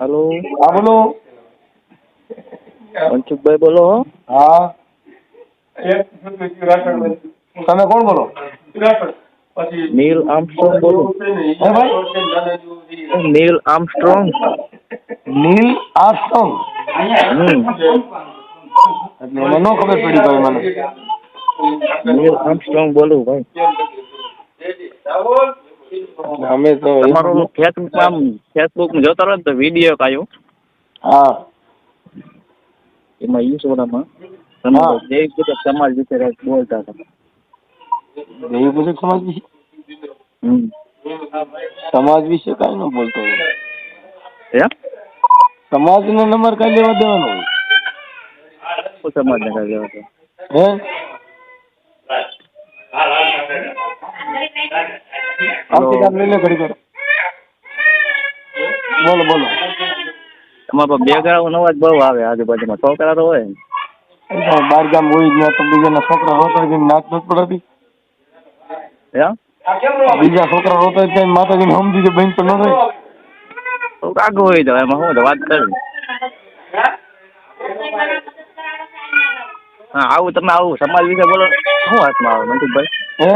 Hello હા બોલો. મનસુખભાઈ બોલો હા. તમે કોણ બોલો? નીલ આર્મસ્ટ્રોંગ બોલો. હે નીલ આર્મસ્ટ્રોંગ. નીલ આર્મસ્ટ્રોંગ. એટલે મને નો ખબર પડી ભાઈ મને. નીલ આર્મસ્ટ્રોંગ બોલું ભાઈ. અમે તો તમારો ફેસબુકમાં ફેસબુક જોતા રહ્યો ને તો વીડિયો કાયો હા. એમાં ઈશ્વરમાં તમે. જય સમાજ વિશે બોલતા હતા. પૂજક સમાજ વિશે હમ. સમાજ વિશે કાંઈ ન બોલતો હોય. હે? સમાજનો નંબર કાંઈ લેવા દેવાનો હોય. શું સમાજ ને કાંઈ લેવા દેવાનો? હે. આવતી કામ લઈ લે ઘડી કરો બોલો બોલો. તમારા બેકગ્રાઉન્ડ અવાજ બહુ આવે આજુબાજુમાં. છોકરા તો હોય. બાર ગામ હોય ગયા તો બીજાના છોકરા રોતા જઈને નાચ નથી પડાતી. હે બીજા છોકરા રોતા ત્યાં માતાજીને સમજી કે બેન તો ન થાય તો આગળ હોય તો એમાં શું છે વાત કરવી હા આવું તમે આવું. સમાજ વિશે બોલો. શું હાથમાં આવે મનસુખભાઈ? હે?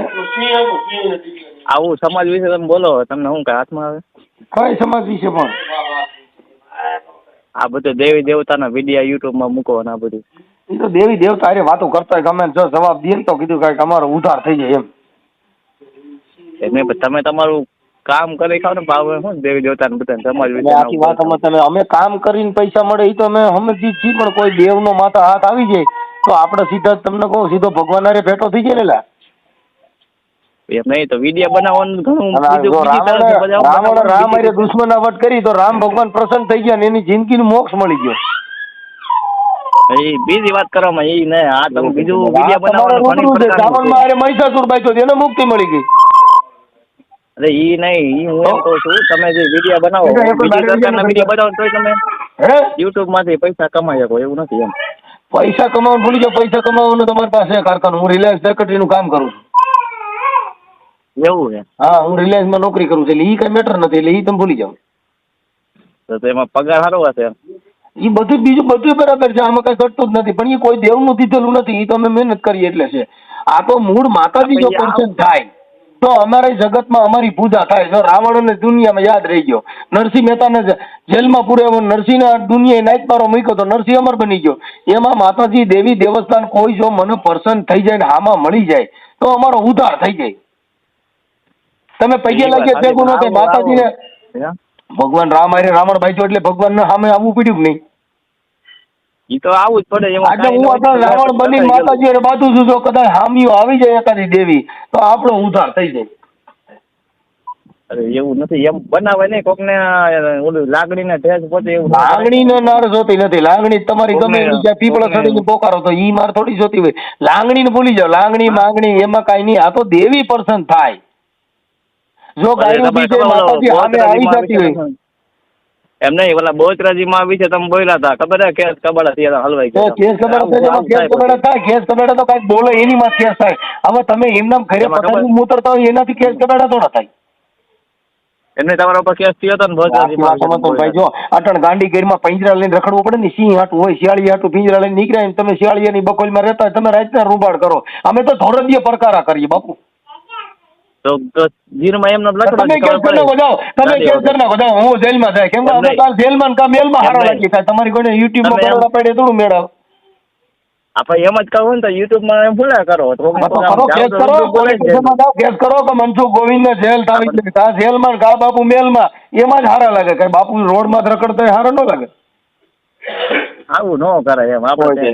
આવું સમાજ વિશે તમે બોલો તમને શું કઈ હાથમાં આવે? કઈ સમાજ વિશે પણ. આ બધું દેવી દેવતાના વીડિયો યુટ્યુબમાં મૂકો ને આ બધું. એ તો દેવી દેવતા અરે વાતો કરતા ગમે જો જવાબ દે ને તો કીધું કાંઈક અમારો ઉધાર થઈ જાય એમ. એમ તમે તમારું કામ કરી ખાવ ને ભાવ શું દેવી દેવતાને બધાને સમાજ વિશે આખી વાત અમે તમે અમે કામ કરીને પૈસા મળે એ તો અમે સમજી છીએ પણ કોઈ દેવનો માથા હાથ આવી જાય તો આપણે સીધા તમને કહું સીધો ભગવાન અરે ભેટો થઈ જાય ને. એમ નહીં તો વીડિયો બનાવવાનું ઘણું રાવણ રાવણ રામ દુશ્મનાવટ કરી તો રામ ભગવાન પ્રસન્ન થઈ ગયા ને એની જિંદગીનું મોક્ષ મળી ગયો. એ બીજી વાત કરવામાં એ ને આ તમે બીજું વીડિયો બનાવવાનું ઘણી. મહિષાસુર બાંધ્યો તો એને મુક્તિ મળી ગઈ. અરે ઈ નહીં ઈ હું એમ કહું છું તમે જે વીડિયો બનાવો બીજી પ્રકારના વીડિયો બનાવો તોય તમે યુટ્યુબમાંથી પૈસા કમાઈ શકો એવું નથી એમ. પૈસા કમાવાનું ભૂલી જાઓ પૈસા કમાવાનું તમારી પાસે કારખાનું. હું રિલાયન્સ સેક્રેટરીનું કામ કરું છું. એવું છે? હા હું રિલાયન્સમાં નોકરી કરું છું એટલે એ કઈ મેટર નથી એટલે એ તમે ભૂલી જાઓ. તો એમાં પગાર સારો હશે? એ બધું બીજું બધું બરાબર છે આમાં કઈ ઘટતું જ નથી પણ એ કોઈ દેવનું દીધેલું નથી એ તો અમે મહેનત કરી એટલે છે. આ તો મૂળ માતાજી જો આપણે થાય તો અમારા જગતમાં અમારી પૂજા થાય જો રાવણને દુનિયામાં યાદ રહી ગયો. નરસિંહ મહેતાને ને જેલમાં પૂર્યો નરસિંહને દુનિયાએ નાઈટ મારો મૂક્યો તો નરસિંહ અમર બની ગયો. એમાં માતાજી દેવી દેવસ્થાન કોઈ જો મને પર્સન થઈ જાય ને હામાં મળી જાય તો અમારો ઉધાર થઈ જાય. તમે પૈયે લાગીએ તે ગુનો તે માતાજીને? ભગવાન રામ આરે રાવણ બાંધ્યો એટલે ભગવાન સામે આવવું પડ્યું નહીં? ઈ તો આવું જ પડે એમાં આજે હું આપણે રાવણ બની માતાજી અરે બાજુ છું જો કદાચ હામીઓ આવી જાય એકાદી દેવી તો આપણો ઉધાર થઈ જાય. અરે એવું નથી એમ બનાવે નહીં કોક ને ઓલું લાગણી ને ઠેસ એવું લાગણી ને નાર જોતી નથી લાગણી તમારી ગમે જ્યાં પીપળા ચડીને પોકારો તો ઈ માર થોડી જોતી હોય. લાગણી ને ભૂલી જાઓ લાગણી માંગણી એમાં કાંઈ નહીં આ તો દેવી પર્સન થાય. જો અરે ગાયું તમારે બી છે માતાજી હામે આવી જતી હોય એમ નહીં ઓલા બોચરાજીમાં છે તમે બોલ્યા હતા. ખબર હે કેસ કબાડા થયા હલવાઈ ગયા કેસ કબાડા કેસ આવું કબાડા થાય કેસ કબાડા તો કાંઈક બોલે એની માં કેસ થાય. હવે તમે એમનામ ઘરે પતંગ મૂતરતા હોય એનાથી કેસ કબાડા થોડા થાય. એમને તમારા ઉપર કેસ થયો હતો ને ભાઈ જો અટણ ગાંડી ગીરમાં પંજરા લઈને રખડવું પડે ને સિંહ હાટું હોય શિયાળી હાટું પિંજરા લઈને નીકળ્યા ને તમે શિયાળીયાની બકોલમાં રહેતા હોય તમે રાતના રૂબાડ કરો. અમે તો ધોરણીય પડકારા કરીએ બાપુ. તો જીરમાં એમનો લખડો તમે કેસ કરી નાખો જાઓ તમે કેસ. કરી નાખો જાઓ હું જેલમાં જાય. કેમ કે અમે કાલ જેલમાં ને મેલમાં હારો. લાગી કાંઈ તમારી કોઈને યુટ્યુબમાં કરોડ થોડું મેળવ. આપણે એમ જ કહું ને તો યુટ્યુબમાં એમ ભૂલા કરો. કેસ કરો કેસ કરો કે મનસુખ ગોવિંદને જેલ થાવી કા જેલમાં કા બાપુ મેલમાં. એમાં જ હારા લાગે. કઈ બાપુ રોડમાં માં રખડતા હારા ન લાગે. આવું ન કરાય એમ આપણે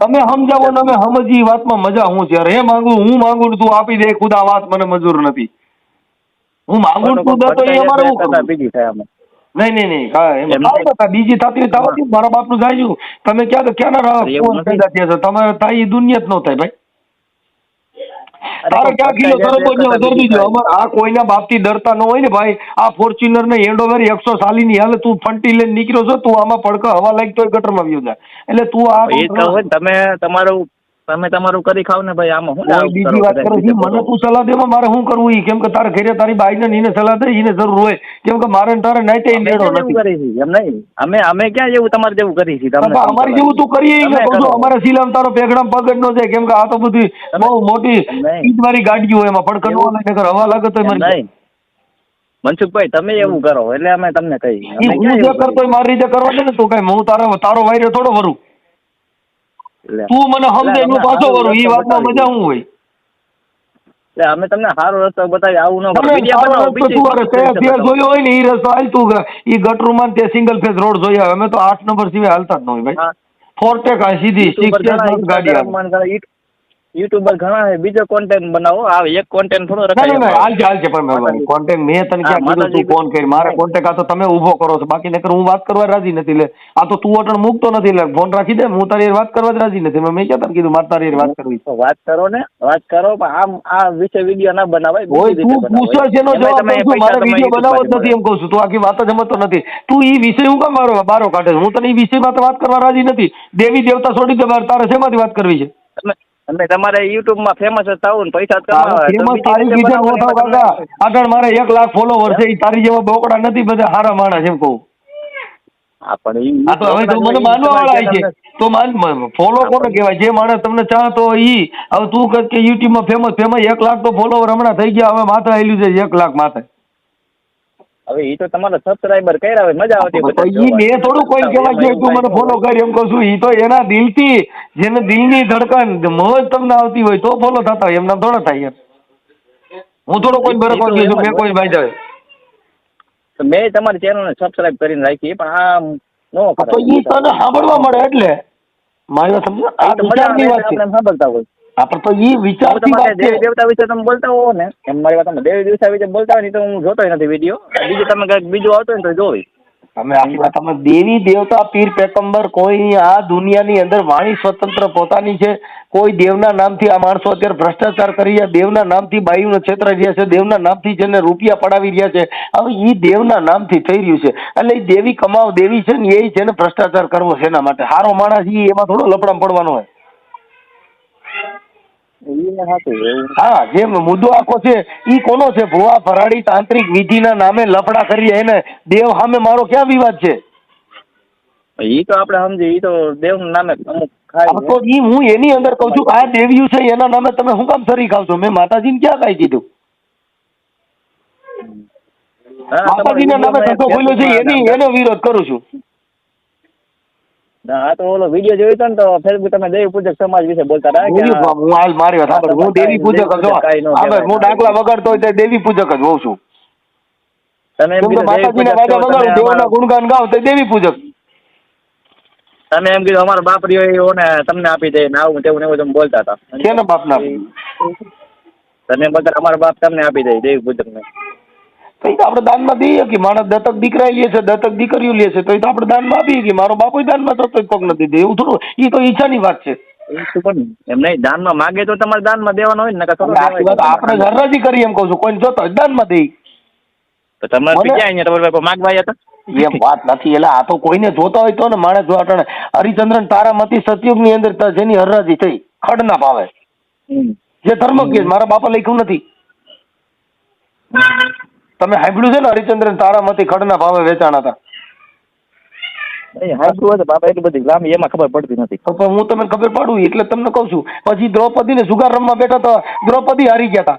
તમે સમજાવો ને અમે સમજી વાતમાં મજા હું છે. એ માંગુ હું માંગુ ને તું આપી દે ખુદા વાત મને મંજૂર નથી. હું માંગુ ને તું દે તો એ અમારે બીજી થાય અમે નહીં નહીં નહીં હા, એમ એમ થાવ નહીં. ને, કાં બીજી થતી હોય થવા મારા બાપનું જાય તમે ક્યાં તો ક્યાં ના અરે એવું ફોન નથી. પેદા થયા છો? તમારે થાય ઈ દુનિયા જ ન થાય ભાઈ. અરે ક્યાં કિલો દીધો. આ કોઈના બાપથી ડરતા ન હોય ને ભાઈ આ ફોર્ચ્યુનર ને એન્ડોવેર એકસો સાલીની હાલે તું ફંટી લઈને નીકળ્યો છો તું આમાં પડકા હવા લાગતો ગટરમાં વ્યો જાય એટલે તું આ ને, તમે તમારું તમે તમારું કરી ખાવ ને ભાઈ આમાં હું બીજી વાત કરું? છું. મને તું સલાહ દેવા મારે શું કરવું ઈ? કેમ કે તારે ઘરે તારી બાઈ ને એને સલાહ દે એને જરૂર હોય. કેમ કે મારે તારે નાઈટે નથી. કરી છે એમ નહીં. અમે અમે ક્યાં જેવું તમારે જેવું કરી છે તમને અમારી જેવું તું કરીએ ઈ કહું છું અમારે શીલામ તારો પેગડામ પગડ નો જાય કેમ કે આ તો બધી બહુ મોટી. ઈદ વાળી ગાડીઓ એમાં. પણ કનવા લઈને કર હવા લાગે તો મરી જાય. મનસુખભાઈ તમે એવું કરો એટલે અમે તમને કહી હું જે કરતો મારી રીતે કરવા દે ને તું કઈ હું તારો તારો વાયરો થોડો વરું. તું મને સમજે હું પાછો વરું ઈ વાતમાં મજા હું હોય? એટલે અમે તમને સારો રસ્તો બતાવી આવું ન તમે સારો રસ્તો તું અરે તે રીતે જોયો હોય ને ઈ રસ્તો હાલ તું કે ઈ ગટરુમાં ને તે સિંગલ ફેઝ રોડ જોયા અમે તો આઠ નંબર સિવાય હાલતા જ ન હોય ભાઈ. હા. આ સીધી સિક્સ ગાડી આવે. યુટ્યુબર ઘણા છે બીજો કોન્ટેન્ટ બનાવો. આ એક કોન્ટેન્ટ થોડો રખાય ના હાલ હાલ છે પણ માતાજી. કોન્ટેક્ટ મેં તને ક્યાં કીધું તું ફોન કરી. મારા કોન્ટેક્ટ આ તો તમે ઊભો કરો છો. બાકી નકર હું વાત કરવા રાજી નથી લે. આ તો તું અટણ મૂકતો નથી લે. ફોન રાખી દે હું તારી વાત કરવા જ રાજી નથી. મેં ક્યાં તને કીધું મારે તારી વાત કરવી તો વાત કરો ને વાત કરો પણ આમ આ વિશે વીડિયો ના બનાવાય ઓય તું પૂછો છે નો જવાબ દઉં મારે વીડિયો બનાવો જ નથી એમ કહું છું. તું આખી વાત જ સમજતો નથી. તું ઈ વિષય હું કામ મારો બારો કાઢે હું તને ઈ વિષયમાં તો વાત કરવા રાજી નથી. દેવી દેવતા છોડી દે તારે શેમાંથી વાત કરવી છે? તમે તમારે યુટ્યુબમાં ફેમસ જ થવું ને પૈસા કમાવા હોય તો famous બીજી તારી રીતે નો થાવ કાકા આગળ મારે એક લાખ ફોલોવર છે એ તારી જેવા બોકડા નથી બધા હારા માણસ એમ કહું. હા, પણ ઈ- તો હવે તો મને માનવા વાળા છે. તો માન ફોલો કોને કહેવાય? જે માણસ તમને ચાહતો ઈ. હવે તું કહ કે યુટ્યુબમાં ફેમસ ફેમસ એક લાખ તો ફોલોવર હમણાં થઈ ગયા હવે માથે આવેલું છે એક લાખ માથે. હવે એ તો તમારા સબસ્ક્રાઇબર કર્યા હોય મજા આવતી ઈ મેં થોડું કોઈ કહેવા કે તું મને ફોલો કરી. એમ કહું છું એ તો એના દિલથી જેને દિલની ધડકન મોજ તમને આવતી હોય તો ફોલો થતા હોય એમના થોડા થાય હું થોડો કોઈ બરકવા ઈ છું મેં કોઈ ભાઈ જાય તો મેં તમારી ચેનલને સબસ્ક્રાઇબ કરીને રાખી પણ આ નો તો એ તને સાંભળવા મળે એટલે. મારી વાત સમજો આ મજા વિચારની વાત છે. સાંભળતા હોય. આપણે તો ઈ હું વિચારથી વાત છે. દેવી દેવતા વિશે તમે બોલતા હો ને એમ મારી વાત તમે દેવી દેવતા વિશે બોલતા હોય ને તો હું જોતો નથી વીડિયો. બીજું તમે કંઈક બીજું આવતો હોય ને તો જોઈ તમે આખી વાત તમે દેવી દેવતા પીર પેકંબર કોઈ આ દુનિયાની અંદર વાણી સ્વતંત્ર પોતાની છે. કોઈ દેવના નામથી આ માણસો અત્યારે ભ્રષ્ટાચાર કરી રહ્યા દેવના નામથી બાયુનો ક્ષેત્ર રહ્યા છે. દેવના નામથી જેને રૂપિયા પડાવી રહ્યા છે. હવે ઈ દેવના નામથી થઈ રહ્યું છે. એટલે એ દેવી કમાવ દેવી છે ને એ જેને ભ્રષ્ટાચાર કરવો છે એના માટે. હારો માણસ એ એમાં થોડો લપડામ પડવાનો હોય. ને હા જે મુદ્દો આખો છે ઈ કોનો છે? ભુવા ભરાડી તાંત્રિક વિધિના નામે લફડા કરી એને. દેવ સામે મારો ક્યાં વિવાદ છે? ઈ તો આપણે સમજી ઈ તો દેવ નામે અમુક ખાય તો ઈ હું એની અંદર કહું છું કે આ દેવ્યું છે એના નામે તમે શું કામ સરી ખાવ છો મેં માતાજીને ક્યાં કાઈ કીધું? હા, માતાજીના નામે ધંધો ખોલ્યો છે એની એનો વિરોધ કરું છું. હા તો ઓલો વીડિયો જોયો હતો ને તો ફેસબુક તમે દેવી પૂજક સમાજ વિશે બોલતા હતા કે હું હાલ મારી વાત સાંભળ. હું દેવી પૂજક જ ન હા ડાકલા વગાડતો હોય તો દેવી પૂજક જ હોઉં છું. તમે એમ કીધું માતાજીના વાજા વગાડું તમે ગુણગાન ગાવ તો દેવી પૂજક. તમે એમ કીધું અમારા બાપ રહ્યો ને તમને આપી દે ને આવું તેવું ને એવું તમે બોલતા હતા. કેના બાપના? તમે બધા અમારા બાપ તમને આપી દે દેવી પૂજક ને તો એ તો આપણે દાનમાં દઈએ કે માણસ દત્તક દીકરા લે છે દત્તક દીકરીઓ લે છે તો એ તો આપણે દાનમાં આપીએ કે મારો બાપો દાનમાં તો કોઈ કોક નથી દે એવું થોડું એ તો ઈચ્છાની વાત છે. દાનમાં માગે તો તમારે દાનમાં દેવાનો હોય ને. આપણે હરાજી કરીએ એમ કહું છું. કોઈને જોતો દાનમાં દઈ તો તમારે મને- અહીંયા તમારા બાપા માગવા આવ્યા હતા? એમ વાત નથી. એટલે આ તો કોઈને જોતા હોય તો ને માણસ જો અટાણે હરિચંદ્રન તારામતી સતયુગની અંદર જેની હરરાજી થઈ ખડ ના પાવે જે ધર્મ કે મારા બાપા લખ્યું નથી. તમે સાંભળ્યું છે ને હરિચંદ્રન તારામાંથી ખડના ભાવે વેચાણ હતા? બાપા એટલી બધી લાંબી એમાં ખબર પડતી નથી. પણ હું તમને ખબર પડું એટલે તમને કહું છું. પછી દ્રૌપદી ને જુગાર રમવા બેઠા તો દ્રૌપદી હારી ગયા હતા.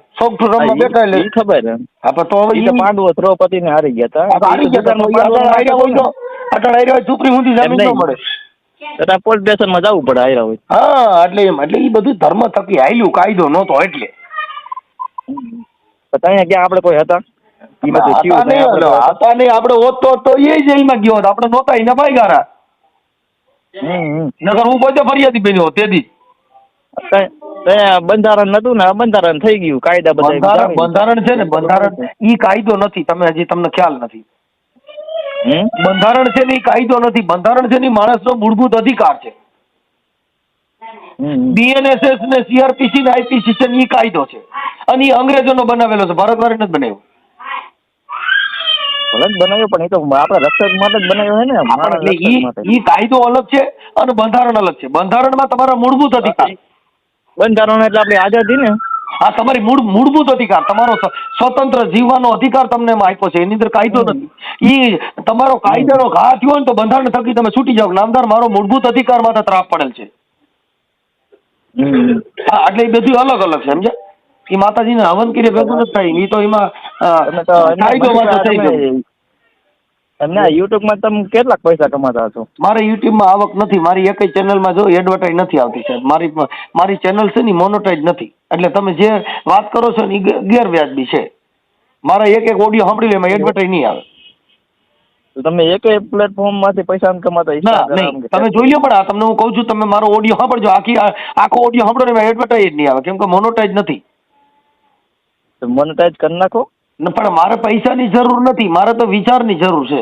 રમવા બેઠા એટલે. ખબર હા પણ તો હવે પાંડવો દ્રૌપદી ને હારી ગયા હતા. હારી ગયા હતા. સુપ્રીમ સુધી જમીન ન. મળે. પોલીસ સ્ટેશનમાં જવું પડે હાર્યા હોય હા એટલે એમ એટલે એ બધું ધર્મ થકી હાલ્યું કાયદો નહોતો એટલે. ત્યાં ક્યાં આપણે કોઈ હતા? ઈ બધું થયું હતા નહીં, આપણે હતા નહીં આપણે હોત તો તો એ જેલમાં ગયો હોત આપણે નહોતા એને ભાઈ ગારા. નકર હું પોતે ફરિયાદી બન્યો તેથી. બંધારણ નતું ને આ બંધારણ થઈ ગયું કાયદા બધા બંધારણ છે ને બંધારણ ઈ કાયદો નથી તમે હજી તમને ખ્યાલ નથી. બંધારણ છે ને ઈ કાયદો નથી બંધારણ છે ને માણસ માણસનો મૂળભૂત અધિકાર છે. બીએનએસએસ ને સીઆરપીસી ને આઈપીસી છે ને ઈ કાયદો છે. અને ઈ અંગ્રેજોનો બનાવેલો છે ભારતવાળે જ બનાવ્યો. ભલે બનાવ્યો પણ એ તો આપણા રક્ષક માટે જ બનાવ્યો છે ને એટલે ઈ ઈ કાયદો અલગ છે અને બંધારણ અલગ છે. બંધારણમાં તમારા મૂળભૂત અધિકાર. બંધારણ એટલે આપણી આઝાદી ને. આ તમારી મૂળ મૂળભૂત અધિકાર તમારો સ્વતંત્ર જીવવાનો અધિકાર તમને એમાં આપ્યો છે. એની અંદર કાયદો નથી. ઈ તમારો કાયદાનો ઘા થયો ને તો બંધારણ થકી તમે છૂટી જાઓ નામદાર મારો મૂળભૂત અધિકાર માટે ત્રાપ પડેલ છે. હા એટલે એ બધું અલગ અલગ છે સમજ્યા? એ માતાજીને હવન કરી ભેગું નથી થાય. એ તો એમાં અ, તમે તો એમને કાયદો વાંધો થઈ તમે- ના યુટ્યુબમાં તમે કેટલાક પૈસા કમાતા છો મારે યુટ્યુબમાં આવક નથી. મારી એક ચેનલમાં જો એડવર્ટાઇઝ નથી આવતી સાહેબ. મારી મારી ચેનલ છે ને મોનોટાઇઝ નથી. એટલે તમે જે વાત કરો છો ને એ ગેરવ્યાજબી છે. મારા એક એક ઓડિયો સાંભળી લે એમાં એડવર્ટાઇઝ નહીં આવે. તમે એક પ્લેટફોર્મમાંથી પૈસા કમાતા ના નહીં. તમે જોઈ લો પણ આ તમને હું કહું છું તમે મારો ઓડિયો સાંભળજો. આખી આખો ઓડિયો સાંભળો ને એમાં એડવર્ટાઇઝ નહીં આવે કેમ કે મોનોટાઇઝ નથી. મોનેટાઈઝ કરી નાખો. પણ મારે પૈસાની જરૂર નથી. મારે તો વિચારની જરૂર છે.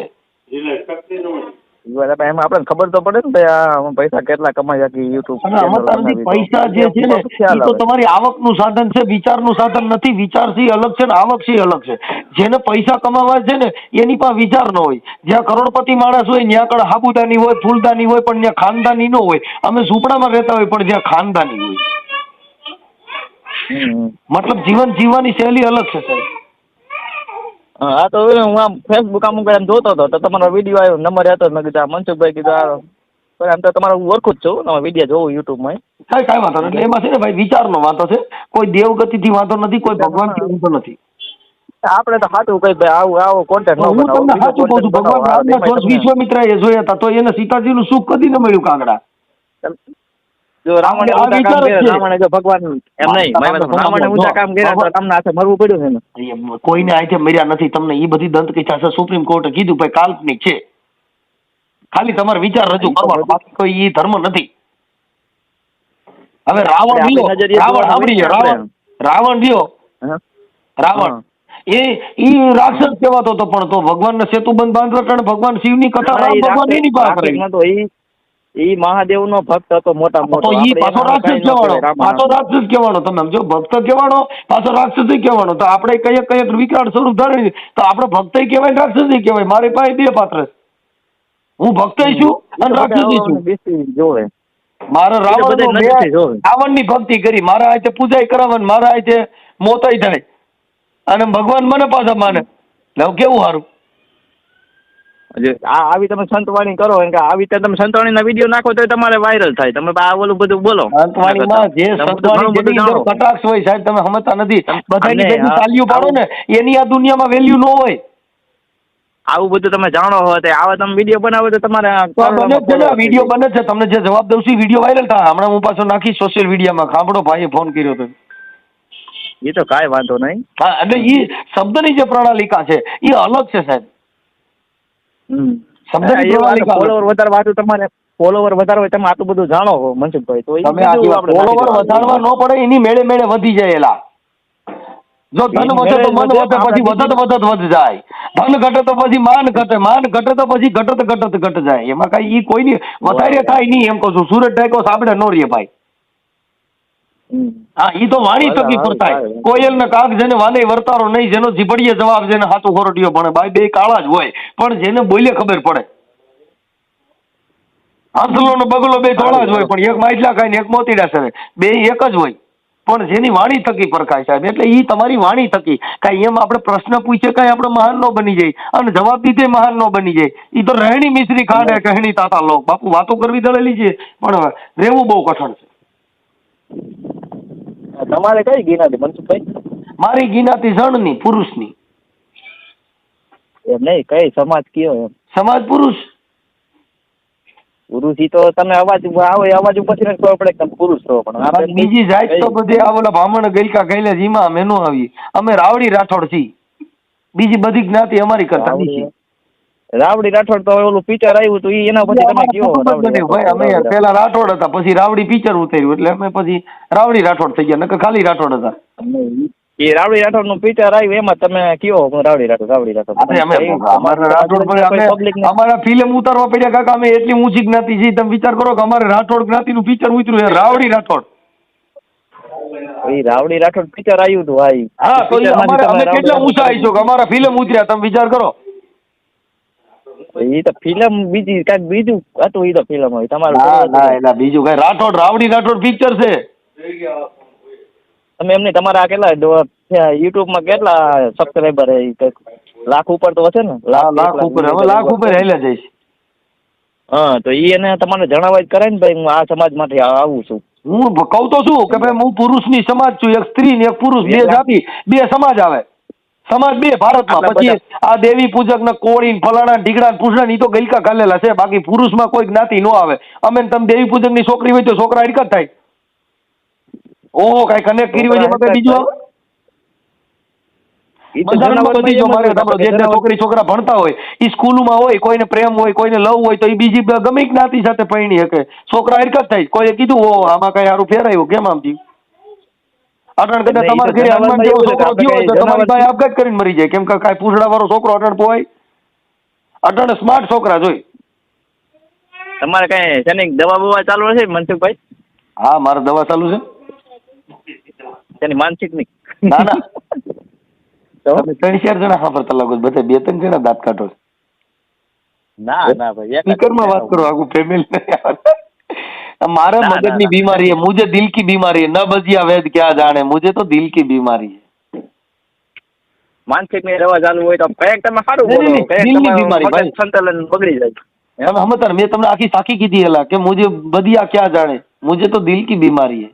બરાબર એમાં આપણને ખબર તો પડે ને ભાઈ આ પૈસા કેટલા કમાઈ શકી યુટ્યુબ પૈસા જે છે ને એ તો તમારી આવકનું સાધન છે વિચારનું સાધન નથી. વિચારથી અલગ છે ને આવકથી અલગ છે. જેને પૈસા કમાવા છે ને એની પાસે વિચાર ન હોય. જ્યાં કરોડપતિ માણસ હોય ત્યાં આગળ હાબુદાની હોય ફૂલદાની હોય પણ ત્યાં ખાનદાની ન હોય. અમે ઝૂંપડામાં રહેતા હોય પણ જ્યાં ખાનદાની હોય. મતલબ જીવન જીવવાની શૈલી અલગ છે સાહેબ હા તો હું આમ ફેસબુક આમ એમ જોતો હતો તો તમારો વીડિયો આવ્યો નંબર હતો મેં કીધું આ મનસુખભાઈ કીધું આ પણ આમ તો તમારો હું ઓળખું જ છું તમે વીડિયો જોઉં યુટ્યુબમાં કાંઈ કાંઈ વાંધો નહીં એટલે એમાં છે ને ભાઈ વિચારનો વાંધો છે. કોઈ દેવગતિથી વાંધો નથી કોઈ ભગવાનથી વાંધો નથી. આપણે તો સાચું કઈ ભાઈ આવું આવો કોન્ટેક્ટ હું તમને સાચું કહું છું ભગવાન. રામના જોશ વિશ્વામિત્રાએ જોયા હતા તો એને સીતાજીનું સુખ કદી ન મળ્યું કાગડા. જો રાવણે આ કામ કર્યા રાવણે જો ભગવાન એમ નહીં હા, મારી વાત સાંભળો. રાવણે જો, કામ કર્યા તો તમને હાથે મરવું પડ્યું છે ને. કોઈને આથે મર્યા નથી તમને એ બધી દંત કથા છે સુપ્રીમ કોર્ટે કીધું ભાઈ કાલ્પનિક છે. ખાલી તમારે વિચાર રજૂ કરવાનો બાકી કોઈ ઈ ધર્મ નથી. હવે રાવણ રાવણ જોવાનું રાવણ રાવણ રહ્યો રાવણ. એ ઈ રાક્ષસ કહેવાતો હતો પણ તો ભગવાનને સેતુબંધ બાંધવા કારણે ભગવાન શિવની કથા હા, રામ ઈ ભગવાન એની પાસે ઈ મહાદેવ નો ભક્ત હતો મોટા મોટો. ઈ પાછો રાક્ષસ કહેવાનો પાછો રાક્ષસ કહેવાનો તમે સમજો ભક્ત કહેવાનો પાછો રાક્ષસ કહેવાનો. તો આપણે કઈ કઈ વિકરાળ સ્વરૂપ ધારી તો આપણે ભક્ત કહેવાય રાક્ષસ કહેવાય? મારી પાસે બે પાત્ર હું ભક્ત છું અને રાક્ષસ છું. જોવે. મારે રાવણ રાવણની ભક્તિ કરી. મારા આજે પૂજાય કરાવવાની મારા આજે મોતાઈ થાય. અને ભગવાન મને પાછા માને. કેવું સારું આ આવી તમે સંતવાણી કરો કે આવી રીતે તમે સંતવાણીના વીડિયો નાખો તો તમારે વાયરલ થાય. તમે આ ઓલું બધું બોલો. સંતવાણીમાં જે સંતવાણી. કટાક્ષ હોય સાહેબ તમે સમજતા નથી. બધાની તાલીઓ પાડો ને એની આ દુનિયામાં વેલ્યુ ન હોય. આવું બધું તમે જાણો હો તે આવા તમે વીડિયો બનાવો તો તમારે બને છે ને, વીડિયો બને છે. તમને જે જવાબ દઉં છું વીડિયો વાયરલ થાય હમણાં હું પાછો નાખી સોશિયલ મીડિયામાં ખાંભડો ભાઈએ ફોન કર્યો હતો એ તો કાંઈ વાંધો નહીં. હા એટલે એ શબ્દની જે પ્રણાલિકા છે એ અલગ છે સાહેબ હમ. શબ્દની હા, એ વાત પ્રણાલિકા અલગ. ફોલોવર વધારે વાતું તમારે ફોલોવર વધારે હોય તમે આટલું બધું જાણો હો મનસુખભાઈ તો તમે ફોલોવર વધારવા ન પડે એની મેળે મેળે વધી જાય એલા. જો ધન વધે તો મન વધે પછી વધત વધત વધ જાય. ધન ઘટે તો પછી માન ઘટે માન ઘટે તો પછી ઘટત ઘટત ઘટ જાય. એમાં કઈ ઈ કોઈની વધારે થાય નહીં એમ કહું છું. સુરત ટાઈકો સાંભળે નો રે ભાઈ. હા ઈ તો વાણી થકી સારું. કોયલ ને કાગ જેને વાને વર્તારો નહીં જેનો જીભડીએ જવાબ જેને હાથું ખોરટીયો ભણે. ભાઈ બે કાળા જ હોય પણ જેને બોલે ખબર પડે. હાથલો નો બગલો બે ધોળા જ હોય પણ એક માઇટલા ખાય ને એક મોતીડા સરે બે એક જ હોય. પણ જેની વાણી થકી પરખાય સાહેબ એટલે ઈ તમારી વાણી થકી. કાંઈ એમ આપણે પ્રશ્ન પૂછે કાંઈ આપણે મહાન નો બની જાય. અને જવાબ દીધે મહાન નો બની જાય. એ તો રહેણી મિશ્રી કાઢે કહેણી તાતા લોક બાપુ વાતો કરવી દળેલી છે પણ રહેવું બહુ કઠણ છે. તમારે કઈ ગિનારી મનસુખભાઈ? મારી ગિનાતી જણની પુરુષની. એમ નહીં કઈ સમાજ કયો એમ? સમાજ પુરુષ? પુરુષી તો તમે અવાજ આવો અવાજ ઉપરથી ને ખબર પડે તમે પુરુષ છો પણ બીજી જાત તો બધી આ ઓલા બ્રાહ્મણ ગઈકા ગયેલા જીમા અમે નો આવી. અમે રાવડી રાઠોડ છીએ બીજી બધી જ્ઞાતિ અમારી કરતા નીચી રાવડી રાઠોડ તો ઓલું પિક્ચર આવ્યું હતું એના પછી તમે કયો. ભાઈ અમે પેલા રાઠોડ હતા પછી રાવડી પિક્ચર ઉતાર્યું એટલે અમે પછી રાવડી રાઠોડ થઈ ગયા નકર ખાલી રાઠોડ હતા. એ રાવડી રાઠોડનું પિક્ચર આવ્યું એમાં તમે કયો રાવડી રાઠોડ રાવડી રાઠોડ? અમારા ને- ફિલ્મ ઉતારવા પડ્યા કાકા અમે એટલી ઊંચી જ્ઞાતિ છે તમે વિચાર કરો કે અમારે રાઠોડ જ્ઞાતિનું picture ઉતર્યું Rowdy Rathod. Rowdy Rathod picture આવ્યું હતું હા તો અમે કેટલા ઊંચા આવીશું અમારા ફિલ્મ ઉતર્યા તમે વિચાર કરો. ઈ તો ફિલ્મ બીજી કંઈક બીજું હતું એ તો ફિલ્મ હોય. તમારું ના ના એટલે બીજું કઈ. રાઠોડ રાવડી રાઠોડ પિક્ચર છે. તમે એમને તમારા કેટલા યુટ્યુબમાં કેટલા સબસ્ક્રાઈબર લાખ ઉપર તો હશે ને? લાખ લાખ ઉપર. હવે લાખ ઉપર હેલા જઈશ. હા તો ઈ એને તમારે જણાવવા જ કરાય ને ભાઈ હું આ સમાજમાંથી આ- આવું છું. હું કહું તો છું કે ભાઈ હું પુરુષની સમાજ છું. એક સ્ત્રી ને એક પુરુષ. બે જાતિ બે સમાજ આવે. સમાજ બે ભારતમાં. પછી આ દેવી પૂજક ને કોળી ફલાણા ઢીકડા પૂછડા તો ગલકા કાલેલા છે. બાકી પુરુષમાં કોઈ જ્ઞાતિ નો આવે. અમે તમે દેવી પૂજકની છોકરી હોય તો છોકરા હડકત થાય. ઓહો કઈ કનેક્ટ કરી હોય છે બીજું છોકરી છોકરા ભણતા હોય એ સ્કૂલમાં હોય કોઈને પ્રેમ હોય કોઈને લવ હોય તો એ બીજી ગમે જ્ઞાતિ સાથે પરણી શકે છોકરા હરકત થાય. કોઈએ કીધું હો આમાં કઈ સારું ફેરાયું. કેમ આમ થયું? અટણ કદાચ તમારા ઘરે હનુમાન જેવો છોકરો છે થયો હોય તો તમારી પાસે આપઘાત કરીને મરી જાય. કેમ કે કાંઈ પૂછડા વાળો છોકરો અટણ પોવાય અટણ સ્માર્ટ છોકરા જોઈ. તમારે કઈ શેની દવા બવા ચાલુ હશે મનસુખભાઈ? હા મારે દવા ચાલુ છે. તેની માનસિકની? ના ના? તમે ત્રણ ચાર જણા સાંભળતા લાગો બધા બે ત્રણ જણા દાંત કાઢો છો. ના ના ભાઈ સ્પીકરમાં વાત કરો આખું ફેમિલી મારા મગજની બીમારી હે મુજે દિલ કી બીમારી ન બજિયા વેદ ક્યાં જાણે? મુજે તો દિલ કી બીમારી હે. માનસિકની રવા ચાલુ હોય તો કંઈક તમે સારું બોલો દિલની બીમારી ભાઈ. સંતુલન બગડી જાય. એમ હમતર મેં તમને આખી સાખી કીધી હેલા કે મુજે બધિયા ક્યાં જાણે? મુજે તો દિલ કી બીમારી હે.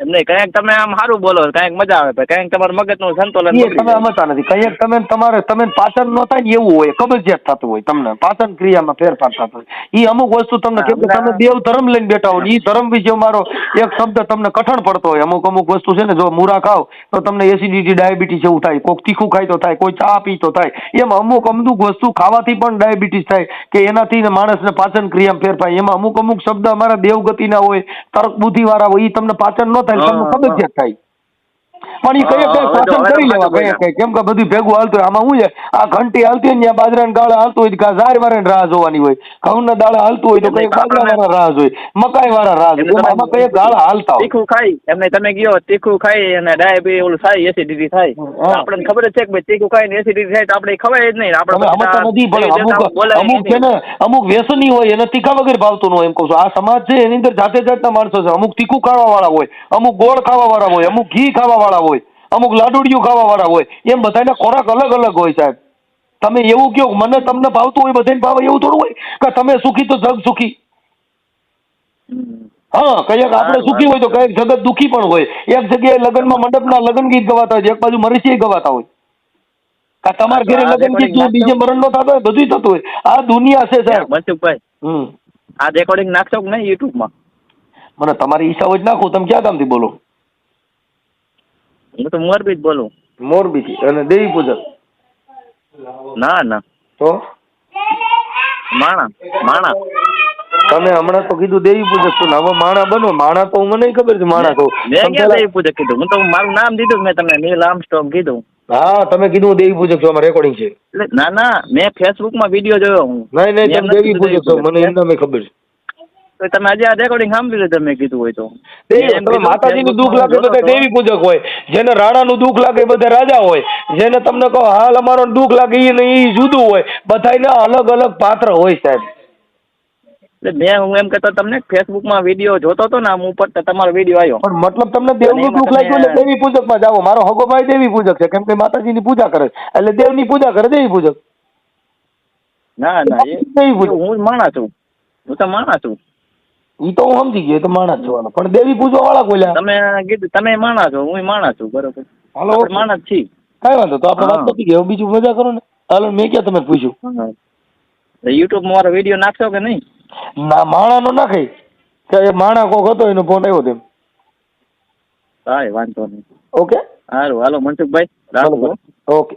એમ નહીં કંઈક તમે આમ સારું બોલો કંઈક મજા આવે કંઈક તમારું મગજનું સંતુલન તમે સમજતા નથી કંઈક તમે તમારે તમે પાચન ન થાય ને એવું હોય કબજિયાત થતું હોય તમને પાચન ક્રિયામાં ફેરફાર થતો હોય. એ અમુક વસ્તુ તમને કેમ કે તમે દેવ ધર્મ લઈને બેઠા હોય એ ધર્મ વિશે મારો એક શબ્દ તમને કઠણ પડતો હોય અમુક અમુક વસ્તુ છે ને જો મૂરા ખાવ તો તમને એસિડિટી ડાયાબિટીસ એવું થાય કોઈક તીખું ખાય તો થાય કોઈ ચા પી તો થાય. એમ અમુક અમુક વસ્તુ ખાવાથી પણ ડાયાબિટીસ થાય કે એનાથી ને માણસને પાચન ક્રિયામાં ફેરફાર એમાં અમુક અમુક શબ્દ અમારા દેવગતિના હોય તર્ક બુદ્ધિવાળા હોય એ તમને પાચન ન થાય તમને કબજિયાત થાય પણ એ કઈ કઈ તો કરી લેવા કઈ કઈ કેમ કે બધું ભેગું હાલતું હોય. આમાં શું છે? આ ઘંટી હાલતી હોય ને ત્યાં બાજરાના ગાળા હાલતું હોય તો ઝાર વાળા રાહ જોવાની હોય. ઘઉંના દાડા હાલતું હોય તો કઈ બાજરા વાળા રાહ જોઈ. મકાઈ વાળા રાહ જોઈ. એમાં આમાં કઈ ગાળા હાલતા હોય. તીખું ખાઈ એમને તમે ગયો તીખું ખાઈ અને ડાયાબિટીસ ઓલું થાય. એસિડિટી થાય આપણને ખબર જ છે કે ભાઈ તીખું ખાઈને એસિડિટી થાય તો આપણે ખવાય જ નહીં. આપણે અમુક અમુક છે ને અમુક વ્યસની હોય એને તીખા વગર ભાવતું ન હોય એમ કહું છું. આ સમાજ છે એની અંદર જાતે જાતના માણસો છે. અમુક તીખું ખાવા વાળા હોય અમુક ગોળ ખાવા વાળા હોય અમુક ઘી ખાવા વાળા હોય. અમુક લાડુડિયું ખાવા વાળા હોય એમ બધાને ખોરાક અલગ અલગ હોય સાહેબ. તમે એવું કહો મને તમને ભાવતું હોય બધાને ભાવે એવું થોડું હોય? કે તમે સુખી તો જગ સુખી. હા કંઈક આપણે સુખી હોય તો કંઈક જગત દુખી પણ હોય. એક જગ્યાએ લગ્નમાં મંડપના લગ્ન ગીત ગવાતા હોય એક બાજુ મરસીએ ગવાતા હોય. કા તમારા ઘરે લગ્ન ગીત બીજે મરણ નો થતો હોય બધું થતું હોય. આ દુનિયા છે સાહેબ. મનસુખભાઈ હમ. આ રેકોર્ડિંગ નાખશો કે નહીં યુટ્યુબમાં? મને તમારી ઈચ્છા હોય જ નાખું તમે ક્યાં ગામથી બોલો? હું તો મોરબી જ બોલું. મોરબીથી? અને દેવી પૂજક? ના ના. તો? માણા માણા. તમે હમણાં તો કીધું દેવી પૂજક છો હવે માણા બનો. માણા તો મને ખબર છે માણા તો. મેં ક્યાં દેવી પૂજક કીધું? હું તો મારું નામ દીધું મેં તમને. નીલ આર્મસ્ટ્રોંગ કીધું. હા તમે કીધું હું દેવી પૂજક છો. અમારે રેકોર્ડિંગ છે. ના ના. મેં ફેસબુકમાં વીડિયો જોયો હું. નહીં નહીં તમે દેવી પૂજક છો. મને એમ ખબર છે. તો તમે આજે આ રેકોર્ડિંગ સાંભળી લે તમે કીધું હોય તો. તમે માતાજીનું દુઃખ લાગે બધા. દેવી પૂજક હોય જેને રાણાનું દુઃખ લાગે એ બધા રાજા હોય જેને તમને કહો હાલ અમારો દુઃખ લાગે એ એ જુદું હોય બધાયના અલગ અલગ પાત્ર હોય સાહેબ. એટલે મેં હું એમ કહેતો તમને ફેસબુકમાં વીડિયો જોતો હતો ને આમ ઉપર તમારો વીડિયો આવ્યો. પણ મતલબ તમને દેવનું દુઃખ લાગ્યું એટલે દેવી પૂજકમાં જાઓ. મારો હગો ભાઈ દેવી પૂજક છે કેમ કે માતાજીની પૂજા કરે એટલે દેવની પૂજા કરે દેવી પૂજક. ના ના એ હું માણા છું. હું તો માણા છું. ઈ તો હું સમજી ગયો એ તો માણસ જોવાનો. પણ દેવી પૂજવા વાળા કોઈ લ્યા. તમે કીધું તમે માણા છો હું માણા છું બરોબર. હાલો. માણસ છી કઈ વાંધો તો આપણે વાત. પતી ગઈ. બીજું મજા કરો ને. હાલો મેં ક્યાં તમે પૂછ્યું? યુટ્યુબમાં મારો વીડિયો નાખશો કે નહીં? ના માણાનો નાખે. કે એ માણા કોક હતો એનો ફોન આવ્યો તેમ. કાંઈ વાંધો નહીં. ઓકે સારું હાલો મનસુખભાઈ રાખો. બરોબર ઓકે